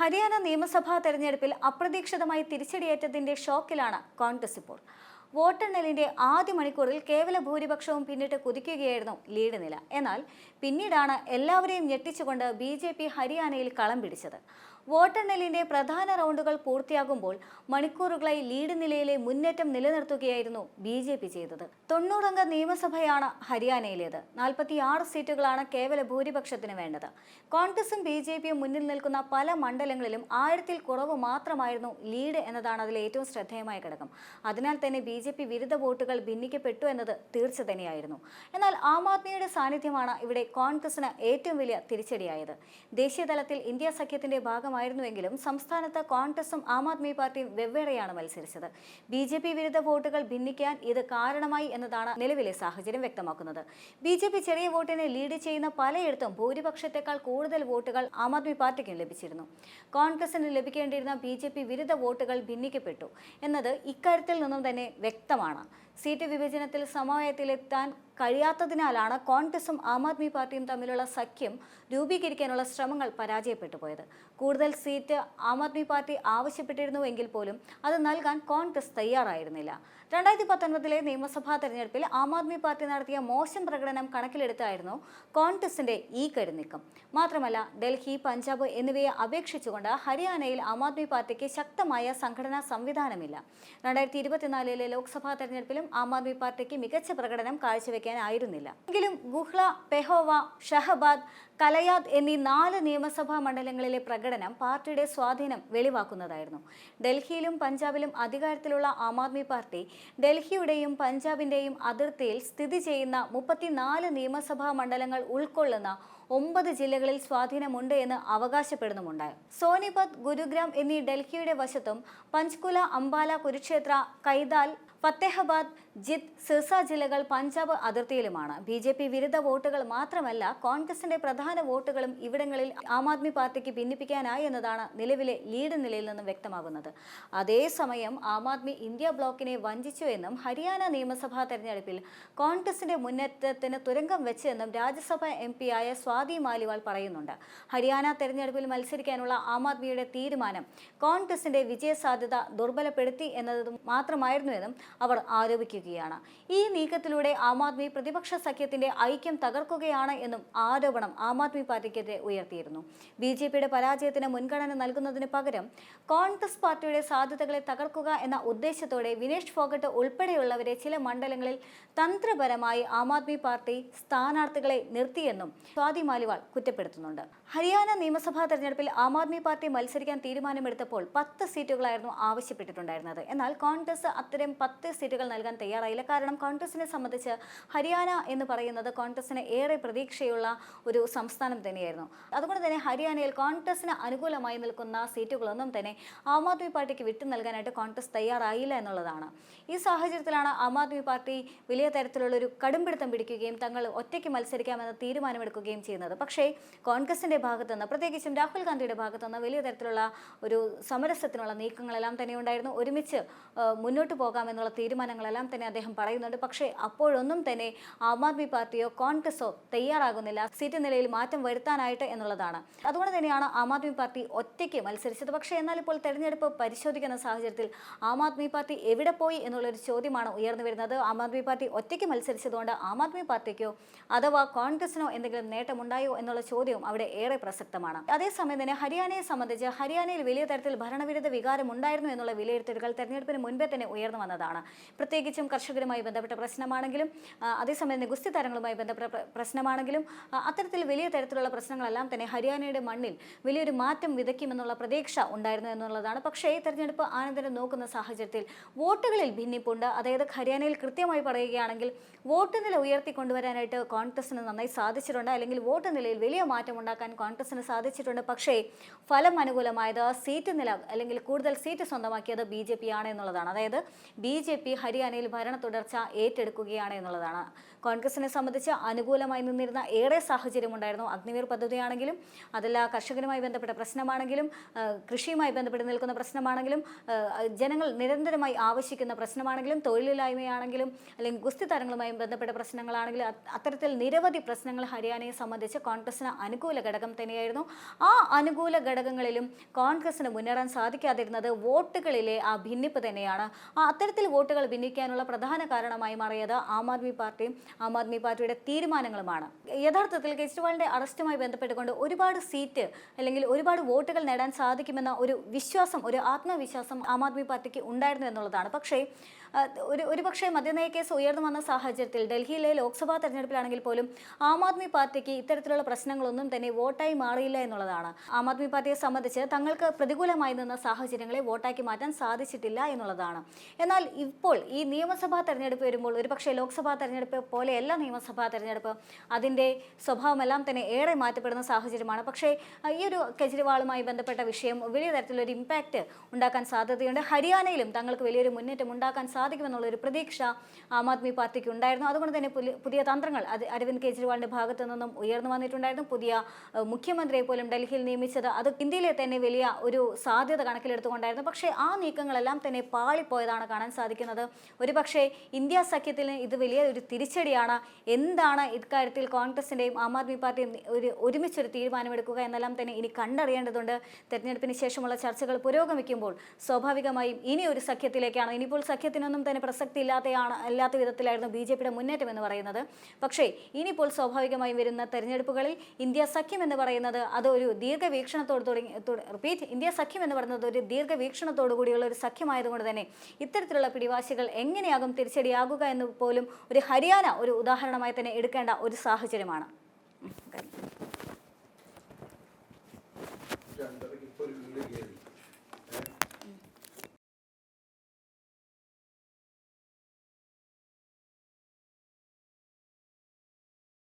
ഹരിയാന നിയമസഭാ തെരഞ്ഞെടുപ്പിൽ അപ്രതീക്ഷിതമായി തിരിച്ചടിയേറ്റതിന്റെ ഷോക്കിലാണ് കോൺഗ്രസ് ഇപ്പോൾ. വോട്ടെണ്ണലിന്റെ ആദ്യ മണിക്കൂറിൽ കേവല ഭൂരിപക്ഷവും പിന്നിട്ട് കുതിക്കുകയായിരുന്നു ലീഡ് നില. എന്നാൽ പിന്നീടാണ് എല്ലാവരെയും ഞെട്ടിച്ചുകൊണ്ട് ബി ജെ പി ഹരിയാനയിൽ കളം പിടിച്ചത്. വോട്ടെണ്ണലിന്റെ പ്രധാന റൗണ്ടുകൾ പൂർത്തിയാകുമ്പോൾ മണിക്കൂറുകളായി ലീഡ് നിലയിലെ മുന്നേറ്റം നിലനിർത്തുകയായിരുന്നു ബി ജെ പി ചെയ്തത്. തൊണ്ണൂറംഗ നിയമസഭയാണ് ഹരിയാനയിലേത്. നാൽപ്പത്തിയാറ് സീറ്റുകളാണ് കേവല ഭൂരിപക്ഷത്തിന് വേണ്ടത്. കോൺഗ്രസും ബി ജെ പിയും മുന്നിൽ നിൽക്കുന്ന പല മണ്ഡലങ്ങളിലും ആയിരത്തിൽ കുറവ് മാത്രമായിരുന്നു ലീഡ് എന്നതാണ് അതിലെ ഏറ്റവും ശ്രദ്ധേയമായ ഘടകം. അതിനാൽ തന്നെ ബി ജെ പി വിരുദ്ധ വോട്ടുകൾ ഭിന്നിക്കപ്പെട്ടു എന്നത് തീർച്ച തന്നെയായിരുന്നു. എന്നാൽ ആം ആദ്മിയുടെ സാന്നിധ്യമാണ് ഇവിടെ കോൺഗ്രസിന് ഏറ്റവും വലിയ തിരിച്ചടിയായത്. ദേശീയതലത്തിൽ ഇന്ത്യ സഖ്യത്തിന്റെ ഭാഗമായിരുന്നുവെങ്കിലും സംസ്ഥാനത്ത് കോൺഗ്രസും ആം ആദ്മി പാർട്ടിയും വെവ്വേറെയാണ് മത്സരിച്ചത്. ബി ജെ പി വിരുദ്ധ വോട്ടുകൾ ഭിന്നിക്കാൻ ഇത് കാരണമായി എന്നതാണ് നിലവിലെ സാഹചര്യം വ്യക്തമാക്കുന്നത്. ബി ജെ പി ചെറിയ വോട്ടിനെ ലീഡ് ചെയ്യുന്ന പലയിടത്തും ഭൂരിപക്ഷത്തെക്കാൾ കൂടുതൽ വോട്ടുകൾ ആം ആദ്മി പാർട്ടിക്കും ലഭിച്ചിരുന്നു. കോൺഗ്രസിന് ലഭിക്കേണ്ടിയിരുന്ന ബി ജെ പി വിരുദ്ധ വോട്ടുകൾ ഭിന്നിക്കപ്പെട്ടു. എന്നത് ഇക്കാര്യത്തിൽ നിന്നും തന്നെ വ്യക്തമാണ്. സീറ്റ് വിഭജനത്തിൽ സമവായത്തിലെത്താൻ കഴിയാത്തതിനാലാണ് കോൺഗ്രസും ആം ആദ്മി പാർട്ടിയും തമ്മിലുള്ള സഖ്യം രൂപീകരിക്കാനുള്ള ശ്രമങ്ങൾ പരാജയപ്പെട്ടു പോയത്. കൂടുതൽ സീറ്റ് ആം ആദ്മി പാർട്ടി ആവശ്യപ്പെട്ടിരുന്നുവെങ്കിൽ പോലും അത് നൽകാൻ കോൺഗ്രസ് തയ്യാറായിരുന്നില്ല. രണ്ടായിരത്തി പത്തൊൻപതിലെ നിയമസഭാ തെരഞ്ഞെടുപ്പിൽ ആം ആദ്മി പാർട്ടി നടത്തിയ മോശം പ്രകടനം കണക്കിലെടുത്തായിരുന്നു കോൺഗ്രസിന്റെ ഈ കരുനീക്കം. മാത്രമല്ല ഡൽഹി പഞ്ചാബ് എന്നിവയെ അപേക്ഷിച്ചുകൊണ്ട് ഹരിയാനയിൽ ആം ആദ്മി പാർട്ടിക്ക് ശക്തമായ സംഘടനാ സംവിധാനമില്ല. രണ്ടായിരത്തി ഇരുപത്തിനാലിലെ ലോക്സഭാ തെരഞ്ഞെടുപ്പിലും ആം ആദ്മി പാർട്ടിക്ക് മികച്ച പ്രകടനം കാഴ്ചവെക്കാനായിരുന്നില്ല. എങ്കിലും ഗുഹ്ല പെഹോവ ഷഹബാദ് കലയാദ് എന്നീ നാല് നിയമസഭാ മണ്ഡലങ്ങളിലെ പ്രകടനം പാർട്ടിയുടെ സ്വാധീനം വെളിവാക്കുന്നതായിരുന്നു. ഡൽഹിയിലും പഞ്ചാബിലും അധികാരത്തിലുള്ള ആം ആദ്മി പാർട്ടി ഡൽഹിയുടെയും പഞ്ചാബിന്റെയും അതിർത്തിയിൽ സ്ഥിതി ചെയ്യുന്ന മുപ്പത്തിനാല് നിയമസഭാ മണ്ഡലങ്ങൾ ഉൾക്കൊള്ളുന്ന ഒമ്പത് ജില്ലകളിൽ സ്വാധീനമുണ്ട് എന്ന് അവകാശപ്പെടുന്നുമുണ്ടായി. സോനിപത് ഗുരുഗ്രാം എന്നീ ഡൽഹിയുടെ വശത്തും പഞ്ച്കുല അംബാല കുരുക്ഷേത്ര കൈതാൽ ഫത്തേഹാബാദ് ജിത് സിർസ ജില്ലകൾ പഞ്ചാബ് അതിർത്തിയിലുമാണ്. ബി ജെ പി വിരുദ്ധ വോട്ടുകൾ മാത്രമല്ല കോൺഗ്രസിന്റെ പ്രധാന വോട്ടുകളും ഇവിടങ്ങളിൽ ആം ആദ്മി പാർട്ടിക്ക് ഭിന്നിപ്പിക്കാനായി എന്നതാണ് നിലവിലെ ലീഡ് നിലയിൽ നിന്നും വ്യക്തമാകുന്നത്. അതേസമയം ആം ആദ്മി ഇന്ത്യ ബ്ലോക്കിനെ വഞ്ചിച്ചു എന്നും ഹരിയാന നിയമസഭാ തെരഞ്ഞെടുപ്പിൽ കോൺഗ്രസിന്റെ മുന്നേറ്റത്തിന് തുരങ്കം വെച്ചെന്നും രാജ്യസഭ എം ആയ സ്വാതി മാലിവാൾ പറയുന്നുണ്ട്. ഹരിയാന തെരഞ്ഞെടുപ്പിൽ മത്സരിക്കാനുള്ള ആം ആദ്മിയുടെ തീരുമാനം കോൺഗ്രസിന്റെ വിജയസാധ്യത ദുർബലപ്പെടുത്തി എന്നത് മാത്രമായിരുന്നുവെന്നും അവർ ആരോപിക്കുകയാണ്. ഈ നീക്കത്തിലൂടെ ആം ആദ്മി പ്രതിപക്ഷ സഖ്യത്തിന്റെ ഐക്യം തകർക്കുകയാണ് എന്നും ആരോപണം ആം ആദ്മി പാർട്ടിക്കെതിരെ ഉയർത്തിയിരുന്നു. ബി ജെ പിയുടെ പരാജയത്തിന് മുൻഗണന നൽകുന്നതിന് പകരം കോൺഗ്രസ് പാർട്ടിയുടെ സാധ്യതകളെ തകർക്കുക എന്ന ഉദ്ദേശത്തോടെ വിനേഷ് ഫോഗട്ട് ഉൾപ്പെടെയുള്ളവരെ ചില മണ്ഡലങ്ങളിൽ തന്ത്രപരമായി ആം ആദ്മി പാർട്ടി സ്ഥാനാർത്ഥികളെ നിർത്തിയെന്നും സ്വാതി മാലിവാൾ കുറ്റപ്പെടുത്തുന്നുണ്ട്. ഹരിയാന നിയമസഭാ തെരഞ്ഞെടുപ്പിൽ ആം ആദ്മി പാർട്ടി മത്സരിക്കാൻ തീരുമാനമെടുത്തപ്പോൾ പത്ത് സീറ്റുകളായിരുന്നു ആവശ്യപ്പെട്ടിട്ടുണ്ടായിരുന്നത്. എന്നാൽ കോൺഗ്രസ് അത്തരം പത്ത് സീറ്റുകൾ നൽകാൻ തയ്യാറായില്ല. കാരണം കോൺഗ്രസിനെ സംബന്ധിച്ച് ഹരിയാന എന്ന് പറയുന്നത് കോൺഗ്രസിന് ഏറെ പ്രതീക്ഷയുള്ള ഒരു സംസ്ഥാനം തന്നെയായിരുന്നു. അതുകൊണ്ട് തന്നെ ഹരിയാനയിൽ കോൺഗ്രസിന് അനുകൂലമായി നിൽക്കുന്ന സീറ്റുകളൊന്നും തന്നെ ആം ആദ്മി പാർട്ടിക്ക് വിട്ടു നൽകാനായിട്ട് കോൺഗ്രസ് തയ്യാറായില്ല എന്നുള്ളതാണ്. ഈ സാഹചര്യത്തിലാണ് ആം ആദ്മി പാർട്ടി വലിയ തരത്തിലുള്ള ഒരു കടുംപിടുത്തം പിടിക്കുകയും തങ്ങൾ ഒറ്റയ്ക്ക് മത്സരിക്കാമെന്ന തീരുമാനമെടുക്കുകയും ചെയ്യുന്നത്. പക്ഷേ കോൺഗ്രസിന്റെ ഭാഗത്തുനിന്ന് പ്രത്യേകിച്ചും രാഹുൽ ഗാന്ധിയുടെ ഭാഗത്തുനിന്ന് വലിയ തരത്തിലുള്ള ഒരു സമരസത്തിനുള്ള നീക്കങ്ങളെല്ലാം തന്നെ ഉണ്ടായിരുന്നു. ഒരുമിച്ച് മുന്നോട്ട് പോകാമെന്നുള്ള തീരുമാനങ്ങളെല്ലാം തന്നെ അദ്ദേഹം പറയുന്നുണ്ട്. പക്ഷേ അപ്പോഴൊന്നും തന്നെ ആം ആദ്മി പാർട്ടിയോ കോൺഗ്രസോ തയ്യാറാകുന്നില്ല. സീറ്റ് നിലയിൽ മാറ്റം വരുത്താനായിട്ട് എന്നുള്ളതാണ്. അതുകൊണ്ട് തന്നെയാണ് ആം ആദ്മി പാർട്ടി ഒറ്റയ്ക്ക് മത്സരിച്ചത്. പക്ഷേ എന്നാൽ ഇപ്പോൾ തെരഞ്ഞെടുപ്പ് പരിശോധിക്കുന്ന സാഹചര്യത്തിൽ ആം ആദ്മി പാർട്ടി എവിടെ പോയി എന്നുള്ളൊരു ചോദ്യമാണ് ഉയർന്നു വരുന്നത്. ആം ആദ്മി പാർട്ടി ഒറ്റയ്ക്ക് മത്സരിച്ചതുകൊണ്ട് ആം ആദ്മി പാർട്ടിക്കോ അഥവാ കോൺഗ്രസിനോ എന്തെങ്കിലും നേട്ടമുണ്ടായോ എന്നുള്ള ചോദ്യവും അവിടെ ഏറെ പ്രസക്തമാണ്. അതേസമയം തന്നെ ഹരിയാനയെ സംബന്ധിച്ച് ഹരിയാനയിൽ വലിയ തരത്തിൽ ഭരണവിരുദ്ധ വികാരം ഉണ്ടായിരുന്നു എന്നുള്ള വിലയിരുത്തലുകൾ തെരഞ്ഞെടുപ്പിന് മുൻപേ തന്നെ ഉയർന്നു വന്നതാണ്. പ്രത്യേകിച്ചും കർഷകരുമായി ബന്ധപ്പെട്ട പ്രശ്നമാണെങ്കിലും അതേസമയം ഗുസ്തി താരങ്ങളുമായി ബന്ധപ്പെട്ട പ്രശ്നമാണെങ്കിലും അത്തരത്തിൽ വലിയ തരത്തിലുള്ള പ്രശ്നങ്ങളെല്ലാം തന്നെ ഹരിയാനയുടെ മണ്ണിൽ വലിയൊരു മാറ്റം വിതയ്ക്കുമെന്നുള്ള പ്രതീക്ഷ ഉണ്ടായിരുന്നു എന്നുള്ളതാണ്. പക്ഷേ തെരഞ്ഞെടുപ്പ് ആനന്ദനം നോക്കുന്ന സാഹചര്യത്തിൽ വോട്ടുകളിൽ ഭിന്നിപ്പുണ്ട്. അതായത് ഹരിയാനയിൽ കൃത്യമായി പറയുകയാണെങ്കിൽ വോട്ട് നില ഉയർത്തി ഉയർത്തിക്കൊണ്ടുവരാനായിട്ട് കോൺഗ്രസിന് നന്നായി സാധിച്ചിട്ടുണ്ട്. അല്ലെങ്കിൽ വോട്ട് നിലയിൽ വലിയ മാറ്റം ഉണ്ടാക്കാൻ കോൺഗ്രസിന് സാധിച്ചിട്ടുണ്ട്. പക്ഷേ ഫലം അനുകൂലമായത് സീറ്റ് നില അല്ലെങ്കിൽ കൂടുതൽ സീറ്റ് സ്വന്തമാക്കിയത് ബി ജെ പി ആണ് എന്നുള്ളതാണ്. അതായത് ബി ജെ പി ഹരിയാനയിൽ ഭരണ തുടർച്ച ഏറ്റെടുക്കുകയാണ് എന്നുള്ളതാണ്. കോൺഗ്രസിനെ സംബന്ധിച്ച് അനുകൂലമായി നിന്നിരുന്ന ഏറെ സാഹചര്യമുണ്ടായിരുന്നു. അഗ്നിവീർ പദ്ധതിയാണെങ്കിലും അതല്ല കർഷകരുമായി ബന്ധപ്പെട്ട പ്രശ്നമാണെങ്കിലും കൃഷിയുമായി ബന്ധപ്പെട്ട് നിൽക്കുന്ന പ്രശ്നമാണെങ്കിലും ജനങ്ങൾ നിരന്തരമായി ആവശ്യിക്കുന്ന പ്രശ്നമാണെങ്കിലും തൊഴിലില്ലായ്മയാണെങ്കിലും അല്ലെങ്കിൽ ഗുസ്തി താരങ്ങളുമായി ബന്ധപ്പെട്ട പ്രശ്നങ്ങളാണെങ്കിലും അത്തരത്തിൽ നിരവധി പ്രശ്നങ്ങൾ ഹരിയാനയെ സംബന്ധിച്ച് കോൺഗ്രസിന് അനുകൂല ഘടകം തന്നെയായിരുന്നു. ആ അനുകൂല ഘടകങ്ങളിലും കോൺഗ്രസിന് മുന്നേറാൻ സാധിക്കാതിരുന്നത് വോട്ടുകളിലെ ആ ഭിന്നിപ്പ് തന്നെയാണ്. ആ അത്തരത്തിൽ വോട്ടുകൾ ഭിന്നിക്കാനുള്ള പ്രധാന കാരണമായി മാറിയത് ആം ആദ്മി പാർട്ടിയും ആം ആദ്മി പാർട്ടിയുടെ തീരുമാനങ്ങളുമാണ്. യഥാർത്ഥത്തിൽ കെജ്രിവാളിന്റെ അറസ്റ്റുമായി ബന്ധപ്പെട്ടുകൊണ്ട് ഒരുപാട് സീറ്റ് അല്ലെങ്കിൽ ഒരുപാട് വോട്ടുകൾ നേടാൻ സാധിക്കുമെന്ന ഒരു വിശ്വാസം ഒരു ആത്മവിശ്വാസം ആം ആദ്മി പാർട്ടിക്ക് ഉണ്ടായിരുന്നു എന്നുള്ളതാണ്. പക്ഷേ ഒരു ഒരുപക്ഷെ മദ്യനയ കേസ് ഉയർന്നു വന്ന സാഹചര്യത്തിൽ ഡൽഹിയിലെ ലോക്സഭാ തെരഞ്ഞെടുപ്പിലാണെങ്കിൽ പോലും ആം ആദ്മി പാർട്ടിക്ക് ഇത്തരത്തിലുള്ള പ്രശ്നങ്ങളൊന്നും തന്നെ വോട്ടായി മാറിയില്ല എന്നുള്ളതാണ്. ആം ആദ്മി പാർട്ടിയെ സംബന്ധിച്ച് തങ്ങൾക്ക് പ്രതികൂലമായി നിന്ന സാഹചര്യങ്ങളെ വോട്ടാക്കി മാറ്റാൻ സാധിച്ചിട്ടില്ല എന്നുള്ളതാണ്. എന്നാൽ ഇപ്പോൾ ഈ നിയമസഭാ തെരഞ്ഞെടുപ്പ് വരുമ്പോൾ ഒരുപക്ഷെ ലോക്സഭാ തെരഞ്ഞെടുപ്പ് പോലെയല്ല നിയമസഭാ തെരഞ്ഞെടുപ്പ്. അതിന്റെ സ്വഭാവമെല്ലാം തന്നെ ഏറെ മാറ്റപ്പെടുന്ന സാഹചര്യമാണ്. പക്ഷേ ഈ ഒരു കെജ്രിവാളുമായി ബന്ധപ്പെട്ട വിഷയം വലിയ തരത്തിലൊരു ഇമ്പാക്റ്റ് ഉണ്ടാക്കാൻ സാധ്യതയുണ്ട്. ഹരിയാനയിലും തങ്ങൾക്ക് വലിയൊരു മുന്നേറ്റം ഉണ്ടാക്കാൻ ഒരു പ്രതീക്ഷ ആം ആദ്മി പാർട്ടിക്ക് ഉണ്ടായിരുന്നു. അതുകൊണ്ട് തന്നെ പുതിയ തന്ത്രങ്ങൾ അത് അരവിന്ദ് കെജ്രിവാളിന്റെ ഭാഗത്തു നിന്നും ഉയർന്നു വന്നിട്ടുണ്ടായിരുന്നു. പുതിയ മുഖ്യമന്ത്രിയെ പോലും ഡൽഹിയിൽ നിയമിച്ചത് അത് ഇന്ത്യയിലെ തന്നെ വലിയ ഒരു സാധ്യത കണക്കിലെടുത്തുകൊണ്ടായിരുന്നു. പക്ഷേ ആ നീക്കങ്ങളെല്ലാം തന്നെ പാളിപ്പോയതാണ് കാണാൻ സാധിക്കുന്നത്. ഒരുപക്ഷേ ഇന്ത്യ സഖ്യത്തിന് ഇത് വലിയ ഒരു തിരിച്ചടിയാണ്. എന്താണ് ഇക്കാര്യത്തിൽ കോൺഗ്രസിന്റെയും ആം ആദ്മി പാർട്ടിയും ഒരു ഒരുമിച്ചൊരു തീരുമാനമെടുക്കുക എന്നെല്ലാം തന്നെ ഇനി കണ്ടറിയേണ്ടതുണ്ട്. തെരഞ്ഞെടുപ്പിന് ശേഷമുള്ള ചർച്ചകൾ പുരോഗമിക്കുമ്പോൾ സ്വാഭാവികമായും ഇനി ഒരു സഖ്യത്തിലേക്കാണ്. ഇനിയിപ്പോൾ സഖ്യത്തിനൊന്നും തന്നെ പ്രസക്തി ഇല്ലാത്തയാണ് അല്ലാത്ത വിധത്തിലായിരുന്നു ബി ജെ പിയുടെ മുന്നേറ്റം എന്ന് പറയുന്നത്. പക്ഷേ ഇനിയിപ്പോൾ സ്വാഭാവികമായും വരുന്ന തെരഞ്ഞെടുപ്പുകളിൽ ഇന്ത്യ സഖ്യം എന്ന് പറയുന്നത് അത് ഒരു ദീർഘവീക്ഷണത്തോട് തുടങ്ങി റിപ്പീറ്റ് ഇന്ത്യ സഖ്യം എന്ന് പറയുന്നത് ഒരു ദീർഘവീക്ഷണത്തോടു കൂടിയുള്ള ഒരു സഖ്യമായതുകൊണ്ട് തന്നെ ഇത്തരത്തിലുള്ള പിടിവാശികൾ എങ്ങനെയാകും തിരിച്ചടിയാകുക എന്ന് പോലും ഒരു ഹരിയാന ഒരു ഉദാഹരണമായി തന്നെ എടുക്കേണ്ട ഒരു സാഹചര്യമാണ്. ഉം,